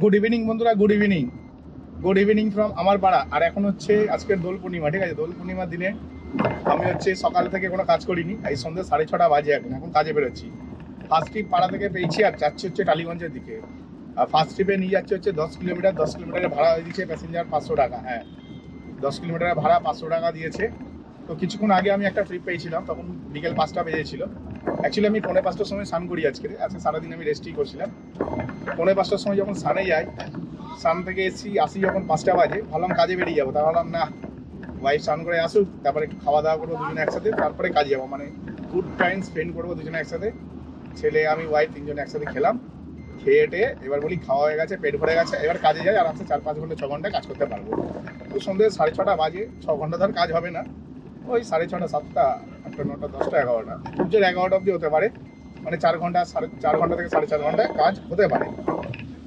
Good evening বন্ধুরা good evening good evening from আমার পাড়া। আর এখন হচ্ছে আজকের দোল পূর্ণিমা, ঠিক আছে? দোল পূর্ণিমার দিনে আমি হচ্ছে সকাল থেকে কোনো কাজ করিনি এই সন্ধ্যে সাড়ে ছটা বাজে এখন এখন কাজে বেরোচ্ছি। ফার্স্ট ট্রিপ পাড়া থেকে পেয়েছি আর যাচ্ছি হচ্ছে টালিগঞ্জের দিকে। আর ফার্স্ট ট্রিপে নিয়ে যাচ্ছে হচ্ছে দশ কিলোমিটার, দশ কিলোমিটারের ভাড়া হয়ে দিচ্ছে প্যাসেঞ্জার পাঁচশো টাকা হ্যাঁ। দশ কিলোমিটারের ভাড়া পাঁচশো টাকা দিয়েছে। তো কিছুক্ষণ আগে আমি একটা ট্রিপ পেয়েছিলাম, তখন বিকেল পাঁচটা বেজেছিল। অ্যাকচুয়ালি আমি পৌনে পাঁচটার সময় স্নান করি আজকে। আজকে সারাদিন আমি রেস্টই করছিলাম। পৌনে পাঁচটার সময় যখন সানে যাই সান থেকে এসি আসি যখন পাঁচটা বাজে, ভাবলাম কাজে বেরিয়ে যাব। তা ভাবলাম, না ওয়াইফ স্নান করে আসুক, তারপরে একটু খাওয়া দাওয়া করব দুজনে একসাথে, তারপরে কাজে যাব। মানে গুড টাইম স্পেন্ড করব দুজনে একসাথে। ছেলে, আমি ওয়াইফ তিনজনে একসাথে খেলাম। খেয়ে টেয়ে এবার বলি, খাওয়া হয়ে গেছে, পেট ভরে গেছে, এবার কাজে যাই, আরামসে চার পাঁচ ঘণ্টা, ছ ঘণ্টা কাজ করতে পারব। তো সন্ধ্যে সাড়ে ছটা বাজে, ছ ঘণ্টা ধর কাজ হবে না। ওই সাড়ে ছটা, সাতটা আটটা নটা, দশটা, এগারোটা। জোর এগারোটা অবধি হতে পারে। মানে চার ঘণ্টা, সাড়ে, চার ঘণ্টা থেকে সাড়ে চার ঘন্টায় কাজ হতে পারে।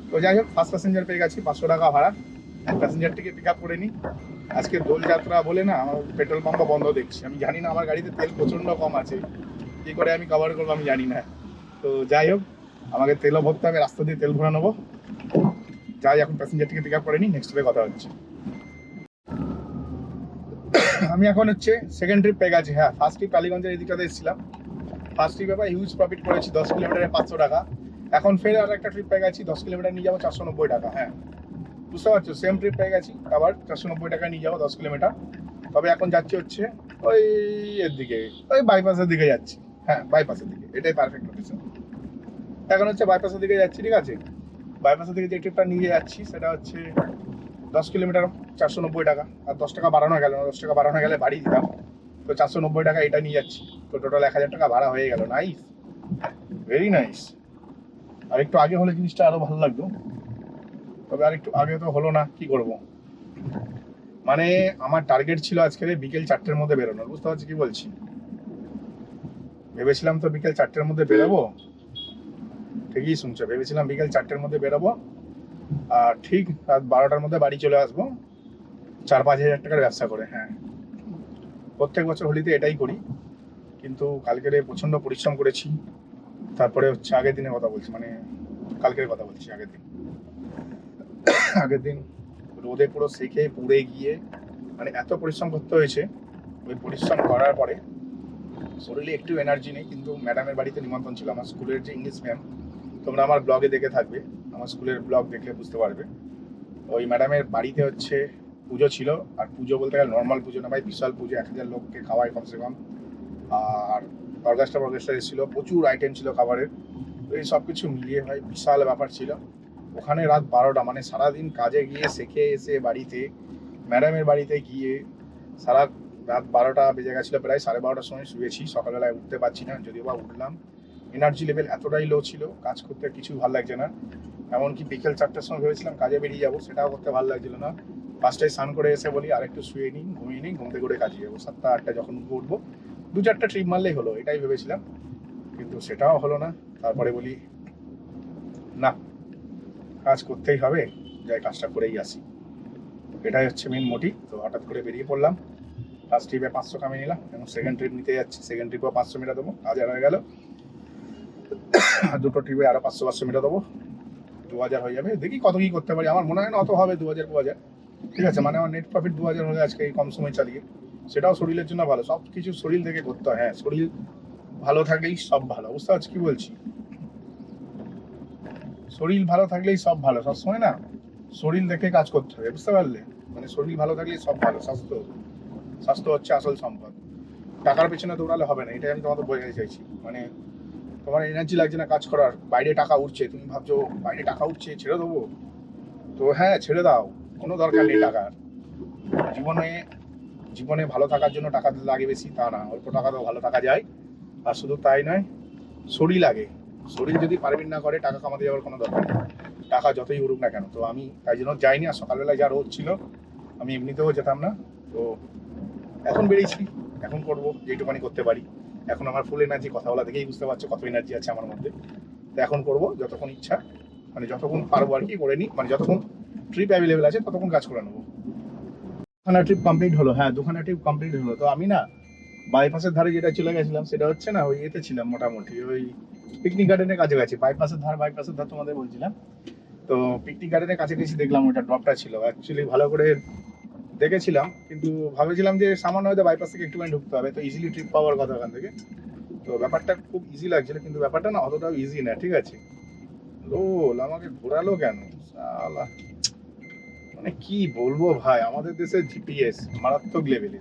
তো যাই হোক ফার্স্ট প্যাসেঞ্জার পেয়ে গেছি, পাঁচশো টাকা ভাড়া। প্যাসেঞ্জারটিকে পিক আপ করে নিই। আজকে দোলযাত্রা বলে না, আমার পেট্রোল পাম্পটা বন্ধ দেখছি। আমি জানি না আমার গাড়িতে তেল প্রচণ্ড কম আছে। কী করে আমি কভার করব আমি জানি না। তো যাই হোক, আমাকে তেলও ভরতে হবে, রাস্তা দিয়ে তেল ভরে নেব। যাই, এখন প্যাসেঞ্জারটিকে পিক আপ করে নিই নেক্সট ডে কথা হচ্ছে। আমি এখন হচ্ছে সেকেন্ড ট্রিপ পেয়ে গেছি হ্যাঁ ফার্স্ট ট্রিপ টালিগঞ্জের এদিকটাতে এসেছিলাম। ফার্স্ট ট্রিপে বা হিউজ প্রফিট করেছি, দশ কিলোমিটারে পাঁচশো টাকা। এখন ফের আর একটা ট্রিপ পেয়ে গেছি দশ কিলোমিটার নিয়ে যাব চারশো নব্বই টাকা হ্যাঁ। বুঝতে পারছ? সেম ট্রিপ পেয়ে গেছি আবার চারশো নব্বই টাকা নিয়ে যাব দশ কিলোমিটার। তবে এখন যাচ্ছি হচ্ছে ওই এর দিকে, ওই বাইপাসের দিকে যাচ্ছি। হ্যাঁ বাইপাসের দিকে, এটাই পারফেক্ট লোকেশন এখন হচ্ছে বাইপাসের দিকে যাচ্ছি, ঠিক আছে? বাইপাসের দিকে যে ট্রিপটা নিয়ে যাচ্ছি, সেটা হচ্ছে দশ কিলোমিটার চারশো নব্বই টাকা। আর দশ টাকা বাড়ানো গেল দশ টাকা বাড়ানো গেলে বাড়ি দিতাম। তো চারশো নব্বই টাকা এটা নিয়ে যাচ্ছি। তো টোটাল এক হাজার টাকা ভাড়া হয়ে গেল। নাইস ভেরি নাইস আর একটু আগে হলে জিনিসটা আরও ভালো লাগতো। তবে আর একটু আগে তো হলো না, কি করব? মানে আমার টার্গেট ছিল আজকের বিকেল চারটের মধ্যে বেরোনোর, বুঝতে পারছি কি বলছি? ভেবেছিলাম তো বিকেল চারটের মধ্যে বেরোবো? ঠিকই শুনছো, ভেবেছিলাম বিকেল চারটের মধ্যে বেরোবো। আর ঠিক রাত বারোটার মধ্যে বাড়ি চলে আসব। চার পাঁচ হাজার টাকার ব্যবসা করে হ্যাঁ। প্রত্যেক বছর হোলিতে এটাই করি, কিন্তু কালকের প্রচণ্ড পরিশ্রম করেছি। তারপরে হচ্ছে আগের দিনের কথা বলছি মানে কালকের কথা বলছি, আগের দিন। আগের দিন রোদে পুরো সেকে পুড়ে গিয়ে মানে এত পরিশ্রম করতে হয়েছে, ওই পরিশ্রম করার পরে শরীরে একটু এনার্জি নেই, কিন্তু ম্যাডামের বাড়িতে নিমন্ত্রণ ছিল, আমার স্কুলের যে ইংলিশ ম্যাম তোমরা আমার ব্লগে দেখে থাকবে। আমার স্কুলের ব্লগ দেখলে বুঝতে পারবে। ওই ম্যাডামের বাড়িতে হচ্ছে পুজো ছিল, আর পুজো বলতে গেলে নর্মাল পুজো না, ভাই। বিশাল পুজো, এক হাজার লোককে খাওয়ায় কমসে কম। আর অর্কেস্ট্রা অর্কেস্ট্রা ছিল প্রচুর আইটেম ছিল খাবারের। তো এই সব কিছু মিলিয়ে ভাই বিশাল ব্যাপার ছিল। ওখানে রাত বারোটা মানে সারাদিন কাজে গিয়ে, শেখে এসে বাড়িতে, ম্যাডামের বাড়িতে গিয়ে সারা রাত বারোটা বেজে গেছিল, প্রায় সাড়ে বারোটার সময় শুয়েছি। সকালবেলায় উঠতে পারছি না, যদিও বা উঠলাম। এনার্জি লেভেল এতটাই লো ছিল, কাজ করতে কিছু ভালো লাগছে না। এমনকি বিকেল চারটার সময় ভেবেছিলাম কাজে বেরিয়ে যাব, সেটাও করতে ভালো লাগছিল না। পাঁচটায় স্নান করে এসে বলি, আরেকটু শুয়ে নিই ঘুমিয়ে নিই ঘুমতে করে কাজে যাব। সাতটা আটটা যখন উঠবো দু চারটা ট্রিপ মারলেই হলো, এটাই ভেবেছিলাম। কিন্তু সেটাও হলো না। তারপরে বলি, না, কাজ করতেই হবে, যাই কাজটা করেই আসি। এটাই হচ্ছে মেন মোটিভ তো হঠাৎ করে বেরিয়ে পড়লাম। ফার্স্ট ট্রিপে পাঁচশো কামিয়ে নিলাম, এবং সেকেন্ড ট্রিপ নিতে যাচ্ছি। সেকেন্ড ট্রিপেও পাঁচশো মিটার দেবো হাজার হয়ে গেল। আর দুটো ট্রিপে আরও পাঁচশো পাঁচশো মিটার দেবো দু হাজার হয়ে যাবে। দেখি কত কি করতে পারি। আমার মনে হয় না অত হবে দু হাজার দু হাজার ঠিক আছে মানে আমার নেট প্রফিট দু হাজার হলে আজকে কম সময় চালিয়ে। সেটাও শরীরের জন্য ভালো। সব কিছু শরীর থেকে করতে হয়। হ্যাঁ শরীর ভালো থাকলেই সব ভালো। বুঝতে পারছি কি বলছি? শরীর ভালো থাকলেই সব ভালো। সবসময় না শরীর দেখে কাজ করতে হবে, বুঝতে পারলে? মানে শরীর ভালো থাকলেই সব ভালো। স্বাস্থ্য স্বাস্থ্য হচ্ছে আসল সম্পদ। টাকার পেছনে দৌড়ালে হবে না। এটাই আমি তোমাদের বোঝাতে চাইছি। মানে তোমার এনার্জি লাগছে না কাজ করার, বাইরে টাকা উঠছে, তুমি ভাবছ বাইরে টাকা উঠছে, ছেড়ে দেবো? তো হ্যাঁ ছেড়ে দাও, কোনো দরকার নেই টাকার। জীবনে জীবনে ভালো থাকার জন্য টাকা লাগে বেশি, তা না, অল্প টাকা টাকাতেও ভালো থাকা যায়। আর শুধু তাই নয়, শরীর লাগে। শরীর যদি পারমিট না করে, টাকা কামাতে যাওয়ার কোনো দরকার নেই। টাকা যতই উড়ুক না কেন, তো আমি তাই জন্য যাইনি, আর সকালবেলায় যা রোদ ছিল, আমি এমনিতেও যেতাম না। তো এখন বেরিয়েছি, এখন করব, যেটুকানি করতে পারি। এখন আমার ফুল এনার্জি কথা বলা দেখেই বুঝতে পারছ কত এনার্জি আছে আমার মধ্যে। তো এখন করব যতক্ষণ ইচ্ছা মানে যতক্ষণ পারব আর কি করে নিই মানে যতক্ষণ ট্রিপ অ্যাভেলেবেল আছে ততক্ষণ কাজ করে নেব। দুখানা ট্রিপ কমপ্লিট হলো হ্যাঁ দুখানা ট্রিপ কমপ্লিট হলো। তো আমি না বাইপাসের ধারে যেটা চলে গেছিলাম সেটা হচ্ছে না ওই এতে ছিলাম মোটামুটি, ওই পিকনিক গার্ডেনের কাছে গেছি। বাইপাসের ধার বাইপাসের ধার তোমাদের বলছিলাম। তো পিকনিক গার্ডেনের কাছে গেছি দেখলাম ওইটা ড্রপটা ছিল। অ্যাকচুয়ালি ভালো করে দেখেছিলাম, কিন্তু ভাবেছিলাম যে সামান্য হয়তো বাইপাস থেকে একটুখানি ঢুকতে হবে, তো ইজিলি ট্রিপ পাওয়ার কথা ওখান থেকে। তো ব্যাপারটা খুব ইজি লাগছিল, কিন্তু ব্যাপারটা না অতটাও ইজি না, ঠিক আছে? লোল, আমাকে ঘোরালো কেন? সালা মানে কি বলব ভাই, আমাদের দেশের জিপিএস মারাত্মক লেভেলে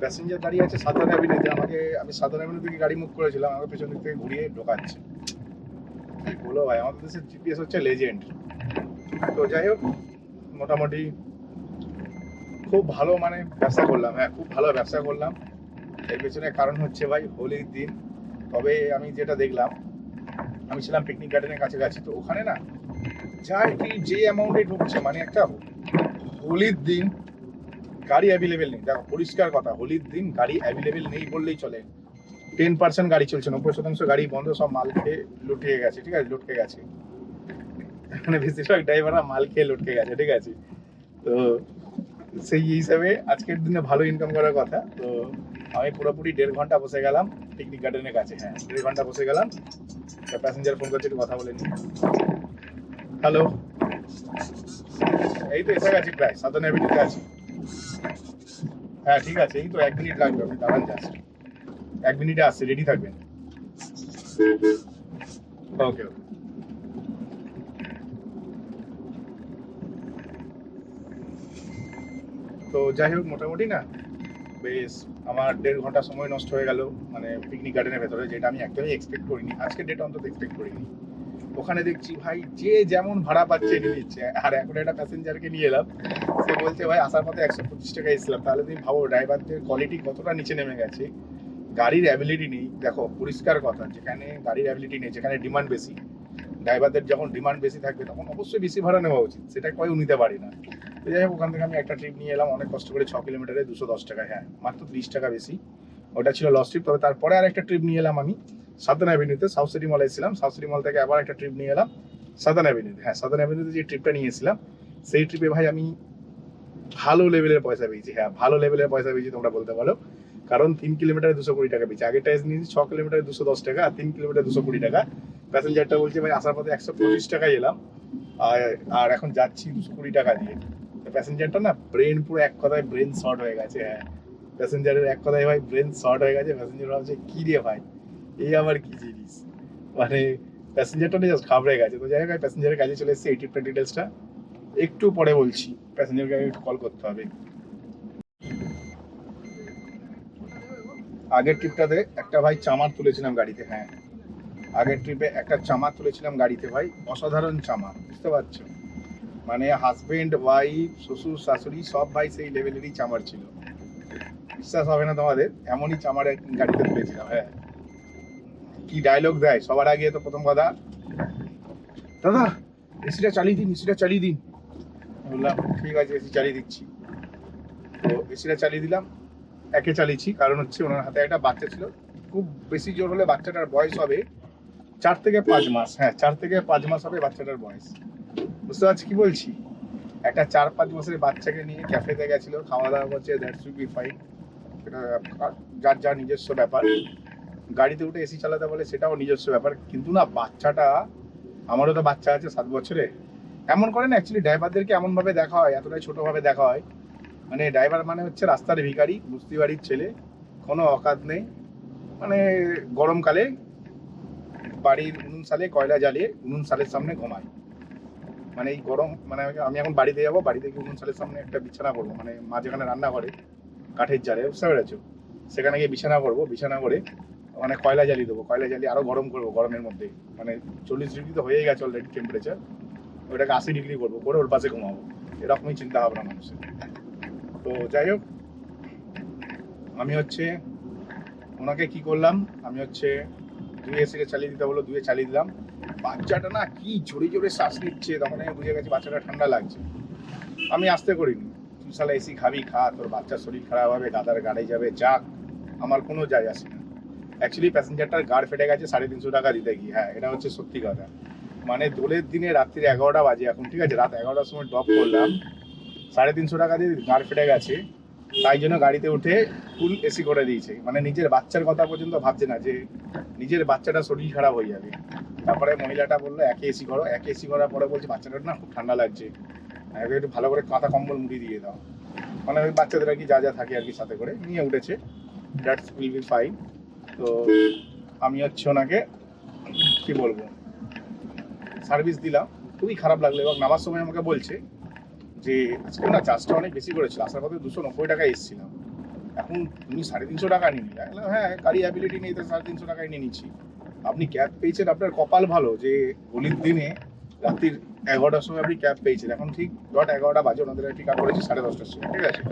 প্যাসেঞ্জার দাঁড়িয়ে আছে সাধারণ অ্যাভিনিউতে আমাকে, আমি সাধারণ অ্যাভিনিউ থেকে গাড়ি মুভ করেছিলাম, আমাকে পেছন দিক থেকে ঘুরিয়ে ঢোকাচ্ছে। বলো ভাই, আমাদের দেশের জিপিএস হচ্ছে লেজেন্ড তো যাই হোক, মোটামুটি খুব ভালো মানে ব্যবসা করলাম হ্যাঁ খুব ভালো ব্যবসা করলাম। এর পেছনে কারণ হচ্ছে ভাই হোলির দিন। তবে আমি যেটা দেখলাম, আমি ছিলাম পিকনিক গার্ডেনের কাছাকাছি, তো ওখানে না যা কি যে অ্যামাউন্টে ঢুকছে মানে একটা হোলির দিন গাড়ি অ্যাভেলেবেল নেই। দেখো, পরিষ্কার কথা, হোলির দিন গাড়ি অ্যাভেলেবেল নেই বললেই চলে। টেন পার্সেন্ট গাড়ি চলছে, নব্বই শতাংশ গাড়ি বন্ধ, সব মাল খেয়ে লুটিয়ে গেছে, ঠিক আছে, লুটকে গেছে। মানে বেশিরভাগ ড্রাইভাররা মাল খেয়ে লুটকে গেছে, ঠিক আছে। তো সেই হিসাবে আজকের দিনে ভালো ইনকাম করার কথা। তো আমি পুরোপুরি দেড় ঘণ্টা বসে গেলাম পিকনিক গার্ডেনের কাছে। হ্যাঁ। দেড় ঘণ্টা বসে গেলাম প্যাসেঞ্জার ফোন করছে একটু কথা বলে নি হ্যালো এই তো এসে গেছি প্রায় সাধারণ অ্যাভিনিউতে আছি। হ্যাঁ ঠিক আছে এই তো এক মিনিট লাগবে আপনি দাঁড়ান জাস্ট এক মিনিটে আসছে রেডি থাকবেন। ওকে ওকে তো যাই হোক, মোটামুটি না, বেশ, আমার দেড় ঘণ্টা সময় নষ্ট হয়ে গেল মানে পিকনিক গার্ডেনের ভেতরে, যেটা আমি একদমই এক্সপেক্ট করিনি। আজকে ডেট অন্তত এক্সপেক্ট করিনি। ওখানে দেখছি, ভাই, যে যেমন ভাড়া পাচ্ছে, নিয়ে নিচ্ছে। আর এখন একটা প্যাসেঞ্জারকে নিয়ে এলাম, সে বলছে, ভাই, আসার পথে একশো পঁচিশ টাকা এসেছিলাম। তাহলে তুমি ভাবো ড্রাইভারদের কোয়ালিটি কতটা নিচে নেমে গেছে? গাড়ির অ্যাবিলিটি নেই। দেখো, পরিষ্কার কথা, যেখানে গাড়ির অ্যাবিলিটি নেই, যেখানে ডিমান্ড বেশি ড্রাইভারদের যখন ডিমান্ড বেশি থাকবে, তখন অবশ্যই বেশি ভাড়া নেওয়া উচিত। সেটা কেউ নিতে পারি না। যাই হোক, ওখান থেকে আমি একটা ট্রিপ নিয়ে এলাম। অনেক কষ্ট করে ছ কিলোমিটারে দুশো দশ টাকা হ্যাঁ মাত্র ত্রিশ টাকা বেশি। ওটা ছিল লস ট্রিপ তবে তারপরে আর একটা ট্রিপ নিয়ে এলাম আমি সাদার্ন অ্যাভিনিউতে সাউথ সিটি মলে এসেছিলাম। সাউথ সিটি মল থেকে আবার একটা ট্রিপ নিয়ে এলাম সাদার্ন অ্যাভিনিউতে হ্যাঁ সাদার্ন অ্যাভিনিউতে যে ট্রিপটা নিয়েছিলাম সেই ট্রিপে ভাই আমি ভালো লেভেলের পয়সা পেয়েছি। হ্যাঁ ভালো লেভেলের পয়সা পেয়েছি তোমরা বলতে পারো। কারণ তিন কিলোমিটারে দুশো কুড়ি টাকা পেয়েছি। আগেরটা নিয়েছি, ছ কিলোমিটারে দুশো দশ টাকা, আর তিন কিলোমিটার দুশো কুড়ি টাকা। প্যাসেঞ্জারটা বলছে, ভাই, আসার পথে একশো পঁচিশ টাকায় এলাম। আর আর এখন যাচ্ছি দুশো কুড়ি টাকা দিয়ে। প্যাসেঞ্জারটা না ব্রেন পুরো এক কথায় ব্রেন শর্ট হয়ে গেছে হ্যাঁ। প্যাসেঞ্জারের এক কথায় ভাই ব্রেন শর্ট হয়ে গেছে প্যাসেঞ্জার ভাবছে, কি রে ভাই? এই আবার কি জিনিস? মানে প্যাসেঞ্জারটা না জাস্ট ঘাবড়ে গেছে। তো যাই প্যাসেঞ্জারের কাছে চলে এসেছে এই ট্রিপটা ডিটেলসটা একটু পরে বলছি, প্যাসেঞ্জারকে আগে কল করতে হবে। আগের ট্রিপটাতে একটা ভাই চামার তুলেছিলাম গাড়িতে হ্যাঁ। আগের ট্রিপে একটা চামার তুলেছিলাম গাড়িতে ভাই, অসাধারণ চামার, বুঝতে পারছ? মানে হাজবেন্ড ওয়াইফ শ্বশুর, শাশুড়ি, সব ভাই সেই লেভেলেরই চামার ছিল। বিশ্বাস হবে না তোমাদের? এমনই চামার গাড়িতে তুলেছিলাম হ্যাঁ। কি ডায়লগ দেয়? সবার আগে তো প্রথম কথা, দাদা এসিটা চালিয়ে দিন এসিটা চালিয়ে দিন। বললাম, ঠিক আছে এসি চালিয়ে দিচ্ছি। তো এসিটা চালিয়ে দিলাম, একে চালিয়েছি। কারণ হচ্ছে ওনার হাতে একটা বাচ্চা ছিল। খুব বেশি জোর হলে বাচ্চাটার বয়স হবে চার থেকে পাঁচ মাস হ্যাঁ চার থেকে পাঁচ মাস হবে বাচ্চাটার বয়স। বুঝতে পারছি কি বলছি? একটা চার পাঁচ বছরের বাচ্চাকে নিয়ে ক্যাফেতে গেছিল খাওয়া দাওয়া করছে দ্যাটস উইল বি ফাইন যার যার নিজস্ব ব্যাপার। গাড়িতে উঠে এসি চালাতে বলে, সেটাও নিজস্ব ব্যাপার। কিন্তু না, বাচ্চাটা, আমারও তো বাচ্চা আছে সাত বছরে। এমন করে না অ্যাকচুয়ালি ড্রাইভারদেরকে এমনভাবে দেখা হয়, এতটাই ছোটোভাবে দেখা হয়। মানে ড্রাইভার মানে হচ্ছে রাস্তার ভিখারি বস্তি বাড়ির ছেলে, কোনো অকাত নেই। মানে গরমকালে বাড়ির উনুন সালে কয়লা জ্বালিয়ে উনুন সালের সামনে ঘুমায়। মানে এই গরম মানে আমি- এখন বাড়িতে যাব, বাড়িতে গিয়ে উনুন সালের সামনে একটা বিছানা করব মানে মা যেখানে রান্না করে কাঠের জালে বুঝতে পেরেছ? সেখানে গিয়ে বিছানা করব, বিছানা করে মানে কয়লা জ্বালিয়ে দেবো, কয়লা জ্বালিয়ে আরও গরম করব গরমের মধ্যে। মানে চল্লিশ ডিগ্রি তো হয়েই গেছে অলরেডি টেম্পারেচার ওটাকে আশি ডিগ্রি করব, করে ওর পাশে ঘুমাবো। এরকমই চিন্তা ভাবনা মানুষের। তো যাই হোক, আমি হচ্ছে ওনাকে কি করলাম, আমি হচ্ছে দুই এসিকে চালিয়ে দিতে বলো দুয়ে চালিয়ে দিলাম। বাচ্চাটা না কি জোরে জোরে শ্বাস নিচ্ছে তখন আমি বুঝে গেছি বাচ্চাটা ঠান্ডা লাগছে। আমি আসতে করিনি। তুই সালা এসি খাবি, খা, তোর বাচ্চার শরীর খারাপ হবে গাদার গাড়ি যাবে, যাক, আমার কোনো যায় আসে না। অ্যাকচুয়ালি প্যাসেঞ্জারটার গাড় ফেটে গেছে সাড়ে তিনশো টাকা দিতে গিয়ে। হ্যাঁ এটা হচ্ছে সত্যি কথা। মানে দোলের দিনে রাত্রির এগারোটা বাজে এখন, ঠিক আছে? রাত এগারোটার সময় ড্রপ করলাম। সাড়ে তিনশো টাকা দিয়ে গাড় ফেটে গেছে। তাই জন্য গাড়িতে উঠে ফুল এসি করে দিয়েছে। মানে নিজের বাচ্চার কথা পর্যন্ত ভাবছে না যে নিজের বাচ্চাটা শরীর খারাপ হয়ে যাবে। তারপরে মহিলাটা বলল, একে এসি করো। একে এসি করার পরে বলছে বাচ্চাটার না খুব ঠান্ডা লাগছে। একে একটু ভালো করে কাঁথা কম্বল মুড়ি দিয়ে দাও। মানে ওই বাচ্চাদের আর কি যা যা থাকে আর কি সাথে করে নিয়ে উঠেছে। দ্যাটস উইল বি ফাইন তো আমি হচ্ছে ওনাকে কি বলব? সার্ভিস দিলাম। খুবই খারাপ লাগল এবং নামার সময় আমাকে বলছে যে আজকে না চার্জটা অনেক বেশি করেছিল আসার পথে দুশো নব্বই টাকা এসেছিলাম। এখন তুমি সাড়ে তিনশো টাকা নিয়ে নিলে। হ্যাঁ গাড়ি অ্যাবিলিটি নেই তো সাড়ে তিনশো টাকায় নিয়ে নিচ্ছি। আপনি ক্যাব পেয়েছেন, আপনার কপাল ভালো যে হোলির দিনে রাত্রির এগারোটার সময় আপনি ক্যাব পেয়েছেন। এখন ঠিক ডট এগারোটা বাজে, ওনাদের টিকা করেছে সাড়ে দশটার সময়, ঠিক আছে?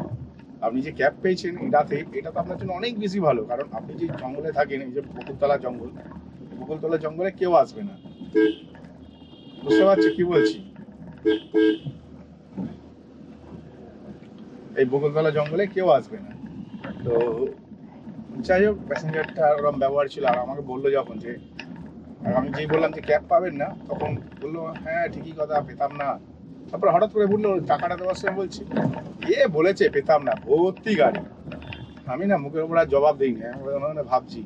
আপনি যে ক্যাব পেয়েছেন রাতে, এটা তো আপনার জন্য অনেক বেশি ভালো, কারণ আপনি যে জঙ্গলে থাকেন, এই যে বকুলতলা জঙ্গল, বকুলতলা জঙ্গলে কেউ আসবে না। বুঝতে পারছি কি বলছি? এই বকুলতলা জঙ্গলে কেউ আসবে না। তো যাই হোক প্যাসেঞ্জারটা ওরকম ব্যবহার ছিল, আর আমাকে বলল যখন যে, আর আমি যেই বললাম যে ক্যাব পাবেন না? তখন বলল হ্যাঁ ঠিকই কথা, পেতাম না। তারপর হঠাৎ করে বলল, টাকাটা দেওয়ার সময় বলছি। এ বলেছে, পেতাম না, ভর্তি গাড়ি। আমি না মুখের উপর আর জবাব দিইনি, আমি ভাবছি,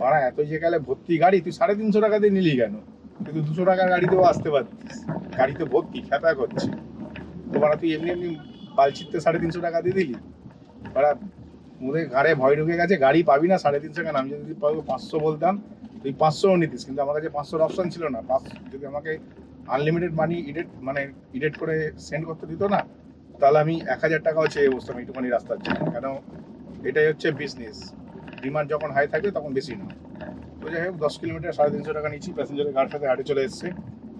বাড়া, এত যে গেলে ভর্তি গাড়ি, তুই সাড়ে তিনশো টাকা দিয়ে নিলি কেন? কিন্তু দুশো টাকার গাড়িতেও আসতে পারতিস। গাড়িতে ভর্তি খ্যাপা করছে। তো বাড়া, তুই এমনি এমনি বালছিতে সাড়ে তিনশো টাকা দিয়ে দিলি। বাড়া মুখে ঘাড়ে ভয় ঢুকে গেছে, গাড়ি পাবি না, সাড়ে তিনশো কেন আমি যদি পাবো পাঁচশো বলতাম তুই পাঁচশোও নিতিস, কিন্তু আমার কাছে পাঁচশোর অপশন ছিল না। পাঁচ, যদি আমাকে আনলিমিটেড মানি ইডেট মানে ইডেট করে সেন্ড করতে দিত না, তাহলে আমি এক হাজার টাকাও চেয়ে বসতাম একটুখানি রাস্তার জন্য। কেন? এটাই হচ্ছে বিজনেস ডিমান্ড যখন হাই থাকবে, তখন বেশি না। তো যাই হোক, দশ কিলোমিটার সাড়ে তিনশো টাকা নিচ্ছি প্যাসেঞ্জারের গাড়ির সাথে হাটে চলে এসেছে।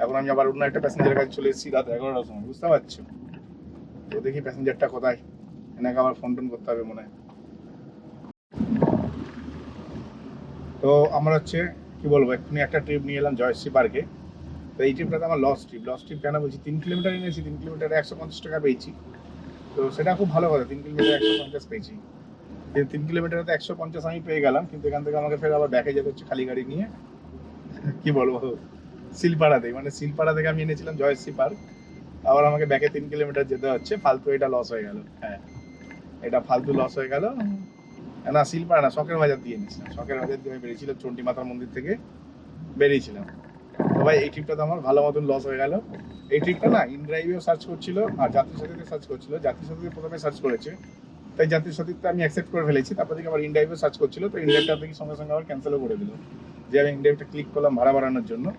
এখন আমি আবার অন্য একটা প্যাসেঞ্জারের কাছে চলে এসেছি, রাত এগারোটার সময়, বুঝতে পারছ? তো দেখি প্যাসেঞ্জারটা কোথায়। এনাকে আবার ফোন টোন করতে হবে মনে হয়। তো আমরা হচ্ছে, কি বলব, এক্ষুনি একটা ট্রিপ নিয়ে এলাম জয়শ্রী পার্কে তো এই ট্রিপটাতে আমার লস ট্রিপ লস ট্রিপ কেন বলছি? তিন কিলোমিটার এনেছি, তিন কিলোমিটারে একশো পঞ্চাশ টাকা পেয়েছি। তো সেটা খুব ভালো কথা, তিন কিলোমিটার একশো পঞ্চাশ পেয়েছি। তিন কিলোমিটারে তো একশো পঞ্চাশ আমি পেয়ে গেলাম, কিন্তু এখান থেকে আমাকে ফের আবার ব্যাকে যেতে হচ্ছে খালি গাড়ি নিয়ে। কি বলব শিলপাড়াতে মানে শিলপাড়া থেকে আমি এনেছিলাম জয়শ্রী পার্ক আবার আমাকে ব্যাকে তিন কিলোমিটার যেতে হচ্ছে। ফালতু এটা লস হয়ে গেল। হ্যাঁ। এটা ফালতু লস হয়ে গেল। না শিলপাড়া না শখের বাজার দিয়ে নিয়েছিলাম। শখের বাজার দিয়ে আমি বেরিয়েছিলাম চণ্ডী মাতার মন্দির থেকে বেরিয়েছিলাম। তো ভাই এই ট্রিপটা তো আমার ভালো মতন লস হয়ে গেল। এই ট্রিপটা না ইন ড্রাইভেও সার্চ করছিল আর যাত্রী সাথীতে সার্চ করছিল। যাত্রী সাথীতে প্রথমে সার্চ করেছে। তাই যাত্রী সাথীতে আমি অ্যাকসেপ্ট করে ফেলেছি। তারপর থেকে আবার ইন ড্রাইভেও সার্চ করছিল। তো ইন ড্রাইভটা দেখি সঙ্গে সঙ্গে আবার ক্যান্সেলও করে দিল। যে আমি ইন ড্রাইভটা ক্লিক করলাম ভাড়া বাড়ানোর জন্য।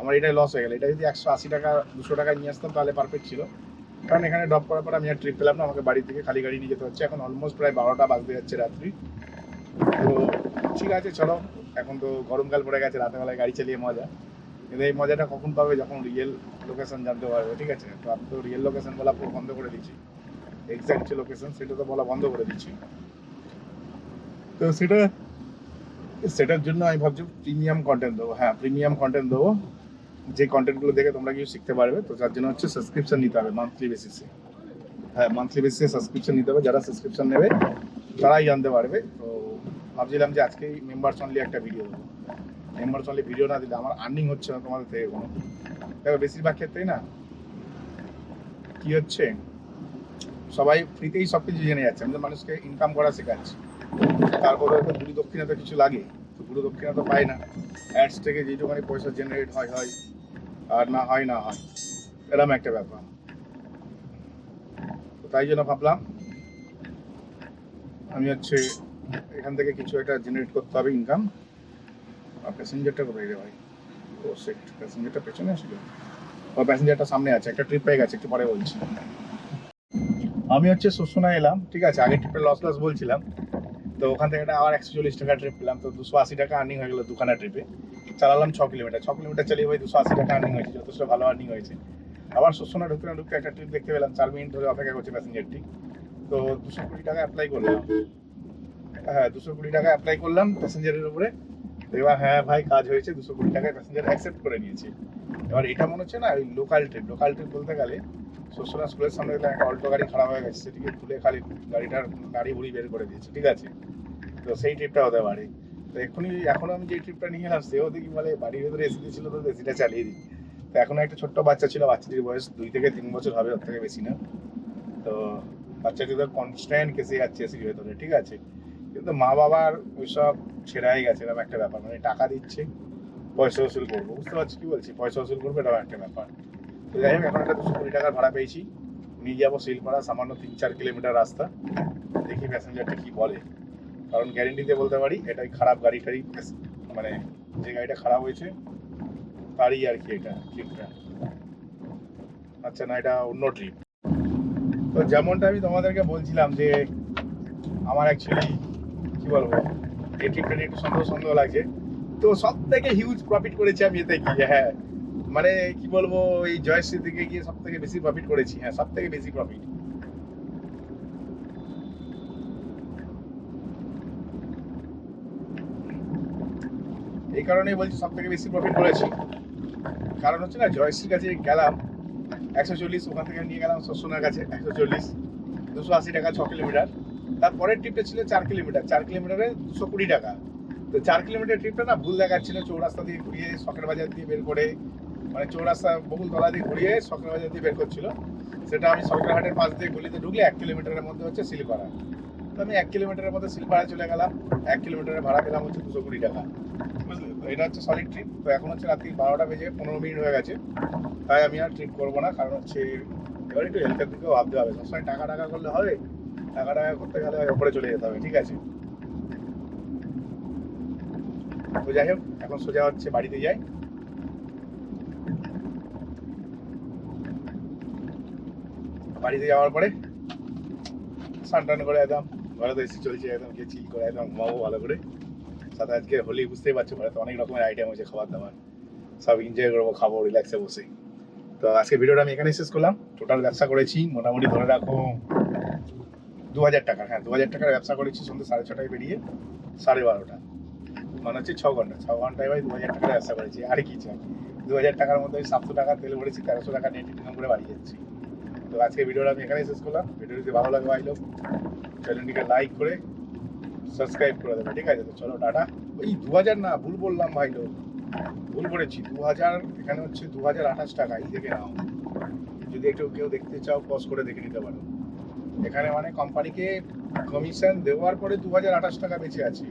আমার এটাই লস হয়ে গেল। এটা যদি একশো আশি টাকা, দুশো টাকা নিয়ে আসতাম, তাহলে পারফেক্ট ছিল। কারণ এখানে ড্রপ করার পর আমি আর ট্রিপ পেলাম না, আমাকে বাড়ি থেকে খালি গাড়ি নিয়ে যেতে হচ্ছে। এখন অলমোস্ট প্রায় বারোটা বাজতে যাচ্ছে রাত্রি। তো ঠিক আছে, চলো। এখন তো গরমকাল পড়ে গেছে, রাতেবেলায় গাড়ি চালিয়ে মজা। কিন্তু এই মজাটা কখন পাবে যখন রিয়েল লোকেশন জানতে পারবে, ঠিক আছে? তো আমি তো রিয়েল লোকেশন বলা পুরো বন্ধ করে দিচ্ছি। এক্সাক্ট যে লোকেশন সেটা তো বলা বন্ধ করে দিচ্ছি। তো সেটা, সেটার জন্য আমি ভাবছি প্রিমিয়াম কন্টেন্ট দেবো। হ্যাঁ প্রিমিয়াম কন্টেন্ট দেবো। যে কন্টেন্টগুলো দেখে তোমরা কিছু শিখতে পারবে, তো তার জন্য হচ্ছে সাবস্ক্রিপশন নিতে হবে মান্থলি বেসিসে হ্যাঁ মান্থলি বেসিসে সাবস্ক্রিপশন নিতে হবে, যারা সাবস্ক্রিপশন নেবে, তারাই জানতে পারবে। তো ভাবছিলাম যে আজকেই মেম্বার্স অনলি একটা ভিডিও দেবো। মেম্বার্স অনলি ভিডিও না দিলে আমার আর্নিং হচ্ছে না তোমাদের থেকে কোনো। দেখো, বেশিরভাগ ক্ষেত্রেই না, কি হচ্ছে, সবাই ফ্রিতেই সব কিছু জেনে যাচ্ছে। আমি তো মানুষকে ইনকাম করা শেখাচ্ছি। তারপরে তো গুরু দক্ষিণা তো কিছু লাগে, তো গুরু দক্ষিণা তো পায় না। অ্যাডস থেকে যেটুখানি পয়সা জেনারেট হয় হয়। আর না হয় না হয়। এরকম একটা ব্যাপার। তো তাই জন্য ভাবলাম, আমি হচ্ছে এখান থেকে কিছু একটা জেনারেট করতে হবে ইনকাম আর প্যাসেঞ্জারটা কোথায় রে ভাই। ও সেট প্যাসেঞ্জারটা পেছনে আসলে। ও প্যাসেঞ্জারটা সামনে আছে, একটা ট্রিপ পেয়ে গেছে, একটু পরে বলছি। আমি হচ্ছে শুশুনা এলাম, ঠিক আছে? আগের ট্রিপে লস লস বলছিলাম। তো ওখান থেকে একটা আবার একশো চল্লিশ টাকা ট্রিপ পেলাম, তো দুশো আশি টাকা আর্নিং হয়ে গেলো দুখানা ট্রিপে চালালাম ছ কিলোমিটার। ছ কিলোমিটার চালিয়ে ভাই দুশো আশি টাকা আর্নিং হয়েছে, যথেষ্ট ভালো আর্নিং হয়েছে। আবার শুশুনা ঢুকতে না ঢুকতে একটা ট্রিপ দেখতে পেলাম, চার মিনিট ধরে অপেক্ষা করছে প্যাসেঞ্জারটি তো দুশো কুড়ি টাকা অ্যাপ্লাই করলাম। হ্যাঁ দুশো কুড়ি টাকা অ্যাপ্লাই করলাম প্যাসেঞ্জারের উপরে। এবার হ্যাঁ ভাই, কাজ হয়েছে, দুশো কুড়ি টাকায় প্যাসেঞ্জার অ্যাকসেপ্ট করে নিয়েছে। এবার এটা মনে হচ্ছে না, ওই লোকাল ট্রিপ লোকাল ট্রিপ বলতে গেলে শোষণা স্কুলের সামনে দেখলাম একটা অল্টো গাড়ি খারাপ হয়ে গেছে, সেটিকে তুলে খালি গাড়িটার গাড়ি ভুড়ি বের করে দিয়েছে, ঠিক আছে? তো সেই ট্রিপটা হতে পারে। তো এখনই এখন আমি যে ট্রিপটা নিয়ে এলাম সেও দেখি বলে বাড়ির ভেতরে এসি ছিল তো এসিটা চালিয়ে দিই। তো এখন একটা ছোট্ট বাচ্চা ছিল, বাচ্চাটির বয়স দুই থেকে তিন বছর হবে, ওর থেকে বেশি না। তো বাচ্চা যদি কনস্ট্যান্ট কেসে যাচ্ছে এসির ভেতরে, ঠিক আছে? কিন্তু মা বাবার ওইসব ছেড়াই গেছে, এরকম একটা ব্যাপার মানে টাকা দিচ্ছে, পয়সা ওসুল করব। বুঝতে পারছি কি বলছি? পয়সা ওসুল করব, এরকম একটা ব্যাপার। তো যাই হোক, এখন একটা দুশো কুড়ি টাকার ভাড়া পেয়েছি। নিয়ে যাব শিলপাড়া, সামান্য তিন চার কিলোমিটার রাস্তা। দেখি প্যাসেঞ্জারটা কি বলে। কারণ গ্যারেন্টিতে বলতে পারি, এটাই খারাপ গাড়ি টাড়ি মানে যে গাড়িটা খারাপ হয়েছে, তারই আর কি এটা ট্রিপটা আচ্ছা না, এটা অন্য ট্রিপ তো যেমনটা আমি তোমাদেরকে বলছিলাম যে, আমার অ্যাকচুয়ালি কি বলব, এই ট্রিপটা একটু সন্দেহ সন্দেহ লাগছে। তো সব থেকে হিউজ প্রফিট করেছি আমি এতে গিয়ে হ্যাঁ মানে কি বলব, এই জয়শ্রী দিকে গিয়ে সব থেকে বেশি প্রফিট করেছি। হ্যাঁ সব থেকে বেশি প্রফিট এই কারণেই বলছি সব থেকে বেশি প্রফিট করেছি। কারণ হচ্ছে না জয়শ্রীর কাছে গেলাম, একশো চল্লিশ, ওখান থেকে নিয়ে গেলাম শস্যনার কাছে, একশো চল্লিশ, দুশো আশি টাকা, ছ কিলোমিটার। তারপরের ট্রিপটা ছিল চার কিলোমিটার। চার কিলোমিটারে দুশো কুড়ি টাকা। তো চার কিলোমিটার ট্রিপটা না ভুল দেখাচ্ছিল, চৌরাস্তা দিয়ে ঘুরিয়ে শখের বাজার দিয়ে বের করে মানে চৌরাস্তা বহুল তলা দিয়ে ঘুরিয়ে শখের বাজার দিয়ে বের করছিল। সেটা আমি সরকারহাটের পাশ দিয়ে গলিতে ঢুকলে এক কিলোমিটারের মধ্যে হচ্ছে শিলপাড়া তো আমি এক কিলোমিটারের মধ্যে শিলপাড়ায় চলে গেলাম, এক কিলোমিটারের ভাড়া পেলাম হচ্ছে দুশো কুড়ি টাকা। এটা হচ্ছে সলিড ট্রিপ তো এখন হচ্ছে রাত্রি বারোটা বেজে পনেরো মিনিট হয়ে গেছে। তাই আমি আর ট্রিপ করব না, কারণ হচ্ছে এবার একটু হেলথের দিকেও ভাবতে হবে। সবসময় টাকা টাকা করলে হবে, টাকা টাকা করতে গেলে ওপরে চলে যেতে হবে, ঠিক আছে? তো যাই হোক, এখন সোজা হচ্ছে বাড়িতে যাই। বাড়িতে যাওয়ার পরে স্নান টান করে একদম ঘরে তো এসি চলছে, একদম গিয়ে চিল করে একদম ঘুমাবো ভালো করে। সাথে আজকে হোলি বুঝতেই পারছ ঘরে তো অনেক রকমের আইটেম হয়েছে খাবার দাবার। সব এনজয় করব, খাব রিল্যাক্সে বসে। তো আজকে ভিডিওটা আমি এখানে শেষ করলাম। টোটাল ব্যবসা করেছি, মোটামুটি ধরে রাখো দু হাজার টাকা হ্যাঁ দু হাজার টাকার ব্যবসা করেছি সন্ধ্যে সাড়ে ছটায় বেরিয়ে, সাড়ে বারোটা। মানে হচ্ছে ছ ঘণ্টা, ছ ঘন্টায় ভাই দু হাজার টাকার ব্যবসা করেছি। আর কি চাই? দু হাজার টাকার মধ্যে সাতশো টাকা তেল ভরেছি, তেরোশো টাকা নেট ইনকাম করে বাড়ি যাচ্ছি। তো আজকে ভিডিওটা আমি এখানেই শেষ করলাম। ভিডিও যদি ভালো লাগে ভাই লোক চ্যানেলটিকে লাইক করে সাবস্ক্রাইব করে দেবে, ঠিক আছে? তো চলো, টাটা। ওই দু হাজার না, ভুল বললাম ভাই লোক। ভুল করেছি। দু হাজার এখানে হচ্ছে দু হাজার আঠাশ টাকা, এই দেখে নাও। যদি একটু কেউ দেখতে চাও পজ করে দেখে নিতে পারো। এখানে মানে কোম্পানিকে কমিশন দেওয়ার পরে দু হাজার আঠাশ টাকা বেঁচে আছে।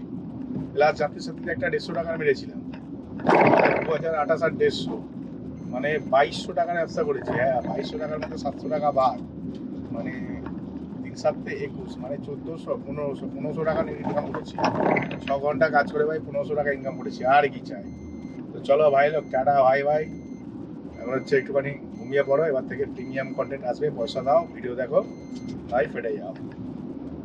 লাস্ট যাত্রী সাথে একটা দেড়শো টাকার মেরেছিলাম দু হাজার আঠাশ আর দেড়শো। মানে বাইশশো টাকার ব্যবসা করেছি। হ্যাঁ বাইশশো টাকার মধ্যে সাতশো টাকা বাদ। মানে সাতে একুশ মানে চোদ্দোশো, পনেরোশো পনেরোশো টাকা ইনকাম করেছি। ছ ঘণ্টা কাজ করে ভাই পনেরোশো টাকা ইনকাম করেছি, আর কি চাই? তো চলো ভাই লোক, টাটা ভাই ভাই এখন হচ্ছে একটুখানি ঘুমিয়ে পড়ো, এবার থেকে প্রিমিয়াম কন্টেন্ট আসবে, পয়সা দাও ভিডিও দেখো ভাই ফেটে যাও